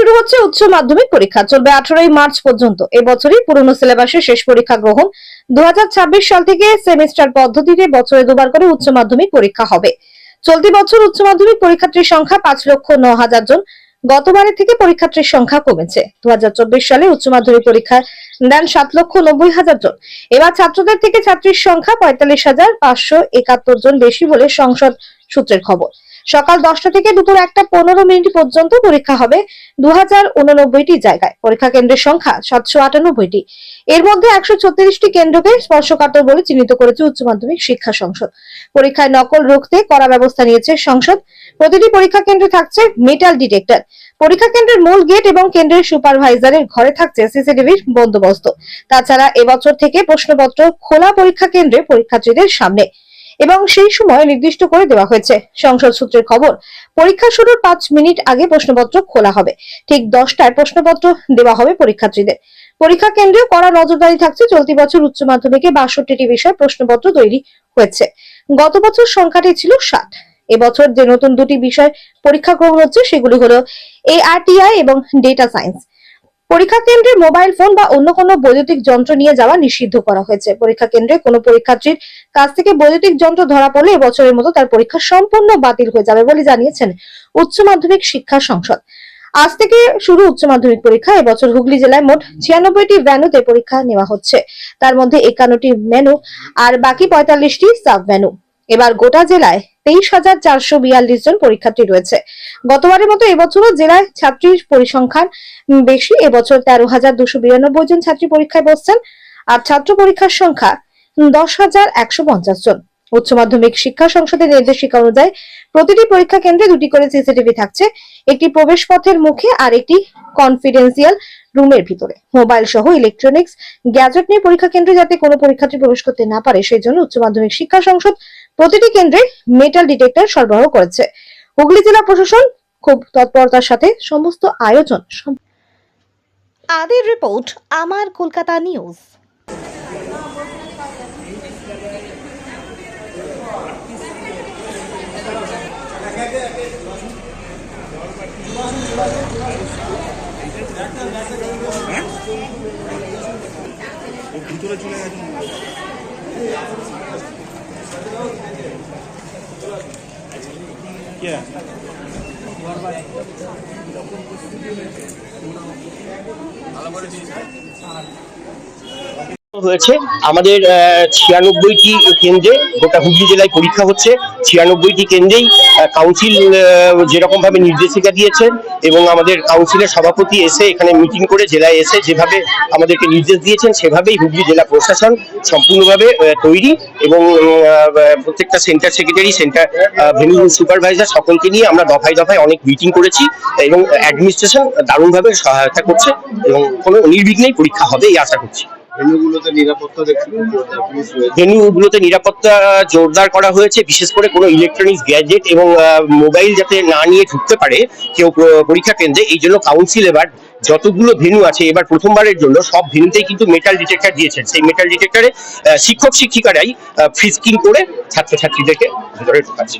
শুরু হচ্ছে উচ্চ মাধ্যমিক পরীক্ষা। চলবে আঠারোই মার্চ পর্যন্ত। এবছরই পুরনো সিলেবাসে শেষ পরীক্ষা গ্রহণ। দু সাল থেকে সেমিস্টার পদ্ধতিতে বছরে দুবার করে উচ্চ মাধ্যমিক পরীক্ষা হবে। চলতি বছর উচ্চ মাধ্যমিক পরীক্ষার্থীর সংখ্যা পাঁচ লক্ষ ন হাজার জন। গতবারের থেকে পরীক্ষার্থীর সংখ্যা কমেছে। দু হাজার চব্বিশ সালে উচ্চ মাধ্যমিক পরীক্ষা দেন সাত লক্ষ নব্বই হাজার জন। এবার ছাত্রদের থেকে ছাত্রীর সংখ্যা পঁয়তাল্লিশ হাজার পাঁচশো একাত্তর জন বেশি বলে সংসদ সূত্রের খবর। সকাল দশটা থেকে দুপুর একটা পনেরো মিনিট পর্যন্ত পরীক্ষা হবে দু জায়গায়। পরীক্ষা কেন্দ্রের সংখ্যা সাতশো আটানব্বইটি। এর মধ্যে একশো ছত্রিশটি কেন্দ্রকে স্পর্শকাতর বলে চিহ্নিত করেছে উচ্চ মাধ্যমিক শিক্ষা সংসদ। পরীক্ষায় নকল রুখতে কড়া ব্যবস্থা নিয়েছে সংসদ। প্রতিটি পরীক্ষা কেন্দ্রে থাকছে মেটাল ডিটেক্টর পরীক্ষা কেন্দ্রের মূল গেট এবং কেন্দ্রের সুপারভাইজারের ঘরে থাকছে সিসিটিভির বন্দোবস্ত। তাছাড়া এবছর থেকে প্রশ্নপত্র খোলা পরীক্ষা কেন্দ্রে পরীক্ষার্থীদের সামনে। এবং সেই সময় নির্দিষ্ট করে দেওয়া হয়েছে। সংসদ সূত্রের খবর, পরীক্ষা শুরুর পাঁচ মিনিট আগে প্রশ্নপত্র খোলা হবে। ঠিক দশটায় প্রশ্নপত্র দেওয়া হবে পরীক্ষার্থীদের। পরীক্ষা কেন্দ্রেও কড়া নজরদারি থাকছে। চলতি বছর উচ্চ মাধ্যমিকে বাষট্টিটি বিষয় প্রশ্নপত্র তৈরি হয়েছে। গত বছর সংখ্যাটি ছিল ষাট এবছর যে নতুন দুটি বিষয় পরীক্ষা গ্রহণ হচ্ছে, সেগুলি হলো এআরটিআই এবং ডেটা সায়েন্স পরীক্ষা কেন্দ্রে মোবাইল ফোন বা অন্য কোনো বৈদ্যুতিক যন্ত্র নিয়ে যাওয়া নিষিদ্ধ করা হয়েছে। পরীক্ষা কেন্দ্রে কোনো পরীক্ষার্থীর কাছ থেকে বৈদ্যুতিক যন্ত্র ধরা পড়লে এবছরের মতো তার পরীক্ষা সম্পূর্ণ বাতিল হয়ে যাবে বলে জানিয়েছেন উচ্চ মাধ্যমিক শিক্ষা সংসদ। আজ থেকে শুরু উচ্চ মাধ্যমিক পরীক্ষা। এবছর হুগলি জেলায় মোট ছিয়ানব্বইটি ভ্যানুতে পরীক্ষা নেওয়া হচ্ছে। তার মধ্যে একান্নটি মেনু আর বাকি পঁয়তাল্লিশটি সাব ভ্যানু এবার গোটা জেলায় তেইশ হাজার চারশো বিয়াল্লিশ জন পরীক্ষার্থী রয়েছে। গতবারের মতো এবছরও জেলায় ছাত্রীর পরিসংখ্যান বেশি। এবছর তেরো হাজার দুশো বিরানব্বই জন ছাত্রী পরীক্ষায় বসছেন আর ছাত্র পরীক্ষার সংখ্যা দশ হাজার একশো পঞ্চাশ জন। উচ্চ মাধ্যমিক শিক্ষা সংসদের নির্দেশিকা অনুযায়ী প্রতিটি পরীক্ষা কেন্দ্রে দুটি করে সিসিটিভি থাকছে। একটি প্রবেশ পথের মুখে আর একটি কনফিডেন্সিয়াল রুমের ভিতরে। মোবাইল সহ ইলেকট্রনিক্স, গ্যাজেট নিয়ে পরীক্ষা কেন্দ্রে যাতে কোনো পরীক্ষার্থী প্রবেশ করতে না পারে, সেই জন্য উচ্চ মাধ্যমিক শিক্ষা সংসদ প্রতিটি কেন্দ্রে মেটাল ডিটেক্টর সরবরাহ করেছে। হুগলি জেলা প্রশাসন খুব তৎপরতার সাথে সমস্ত আয়োজন আদির রিপোর্ট আমার কলকাতা নিউজ Yeah. ভালো করে দিয়েছে হয়েছে। আমাদের ছিয়ানব্বইটি কেন্দ্রে গোটা হুগলি জেলায় পরীক্ষা হচ্ছে। ছিয়ানব্বইটি কেন্দ্রেই কাউন্সিল যেরকম ভাবে নির্দেশিকা দিয়েছেন এবং আমাদের কাউন্সিলের সভাপতি এসে এখানে মিটিং করে জেলায় এসে যেভাবে আমাদেরকে নির্দেশ দিয়েছেন, সেভাবেই হুগলি জেলা প্রশাসন সম্পূর্ণভাবে তৈরি এবং প্রত্যেকটা centre secretary centre venue supervisor সকলকে নিয়ে আমরা দফায় দফায় অনেক মিটিং করেছি এবং অ্যাডমিনিস্ট্রেশন দারুণভাবে সহায়তা করছে এবং কোনো নির্বিঘ্নেই পরীক্ষা হবে, এই আশা করছি। ভেন্যুগুলোতে নিরাপত্তা জোরদার করা হয়েছে বিশেষ করে কোনো ইলেকট্রনিক্স গ্যাজেট এবং মোবাইল যাতে না নিয়ে ঢুকতে পারে কেউ পরীক্ষা কেন্দ্রে এই জন্য কাউন্সিল এবার যতগুলো ভেন্যু আছে এবার প্রথমবারের জন্য সব ভেন্যুতেই কিন্তু মেটাল ডিটেক্টর দিয়েছেন। সেই মেটাল ডিটেক্টরে শিক্ষক শিক্ষিকারাই ফ্রিস্কিং করে ছাত্রছাত্রীদেরকে ভিতরে ঢোকাচ্ছে।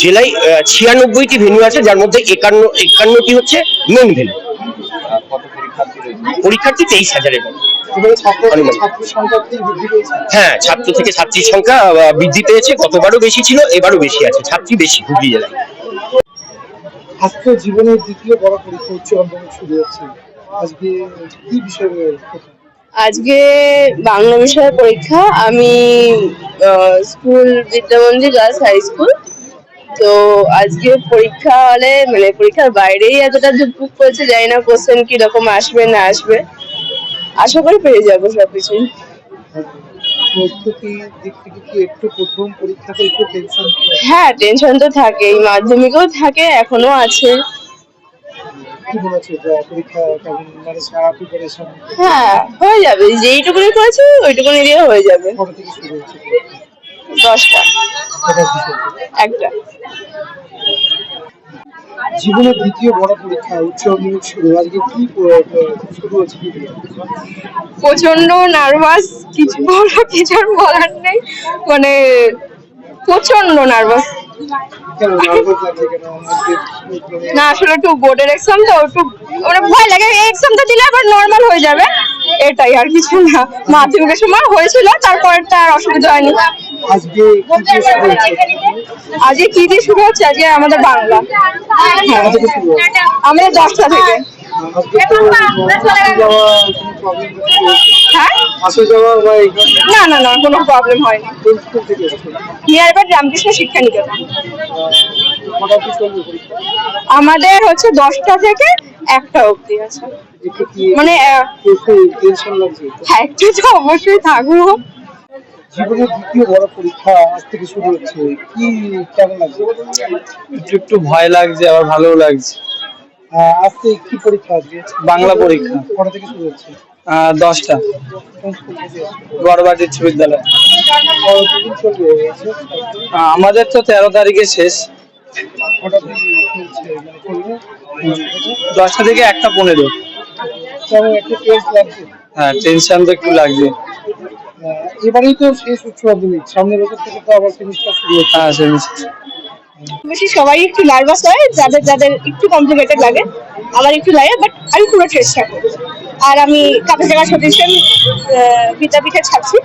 জেলায় হ্যাঁ? ছিয়ানব্বইটি ভেন্যু আছে যার মধ্যে একান্ন একান্নটি হচ্ছে মেন কত পরীক্ষার্থী তেইশ হাজারের মতো। হ্যাঁ ছাত্র থেকে ছাত্রীর সংখ্যা বৃদ্ধি পেয়েছে। গতবারও বেশি ছিল এবারও বেশি আছে। ছাত্রী বেশি হুগলি জেলায়। আজকে জীবনের দ্বিতীয় বড় পরীক্ষা উচ্চ মাধ্যমিক শুরু হচ্ছে। আজকে কি বিষয় আজকে বাংলা বিষয়ের পরীক্ষা। আমি আহ, school Vidyamandir girls high school. তো আজকে পরীক্ষা হলে মানে পরীক্ষার বাইরেই এতটা ধুকপুক করেছে জানি না কোশ্চেন কীরকম আসবে না আসবে। আশা করি পেয়ে যাব টেনশন হ্যাঁ টেনশন তো থাকেই মাধ্যমিকেও থাকে এখনও আছে। মনে হ্যাঁ হয়ে যাবে যেইটুকুনি করেছি ওইটুকুনি দিয়ে হয়ে যাবে কবে থেকে শুরু হচ্ছে দশটা। একটা। জীবনের দ্বিতীয় বড় পরীক্ষা উচ্চ মাধ্যমিক শুরু আজকে কি শুরু হচ্ছে প্রচণ্ড নার্ভাস কিছু বলার কিছু আর বলার নেই। মানে প্রচণ্ড নার্ভাস না আসলে একটু বোর্ডের এক্সাম তো একটু মানে ভয় লাগে। এই এক্সামটা দিলে আবার নর্মাল হয়ে যাবে। এটাই আর কিছু না। মাধ্যমিকের সময় হয়েছিল তারপর তার অসুবিধা হয়নি। আজকে কি দিয়ে শুরু হচ্ছে? আজকে আমাদের বাংলা। হ্যাঁ আমাদের দশটা থেকে। হ্যাঁ? না না না কোনো প্রবলেম হয়নি রামকৃষ্ণ শিক্ষা নিকেতন। কটা অবধি চলবে পরীক্ষা আমাদের হচ্ছে দশটা থেকে একটা অবধি আছে। মানে হ্যাঁ একটু তো অবশ্যই থাকব জীবনের দ্বিতীয় বড় পরীক্ষা আজ থেকে শুরু হচ্ছে। কি কেমন লাগছে? একটু একটু ভয় লাগছে আবার ভালোও লাগছে। আজকে কি পরীক্ষা বাংলা পরীক্ষা। কটা থেকে শুরু হচ্ছে? দশটা। গড়বাটি উচ্চ বিদ্যালয় আমাদের তো তেরো তারিখে শেষ। মানে দশটা থেকে একটা পনেরো। হ্যাঁ টেনশন তো একটু লাগবে। এবারেই তো শেষ উচ্চ মাধ্যমিক সামনের বছর থেকে তো আবার সেমিস্টার শুরু হচ্ছে। হ্যাঁ semester। বেশি সবাই একটু নার্ভাস হয় যাদের যাদের একটু কমপ্লিকেটেড লাগে আমার একটু লাগে বাট আমি পুরো চেষ্টা করি আর আমি জায়গা সতীশ পিঠা ছাত্রী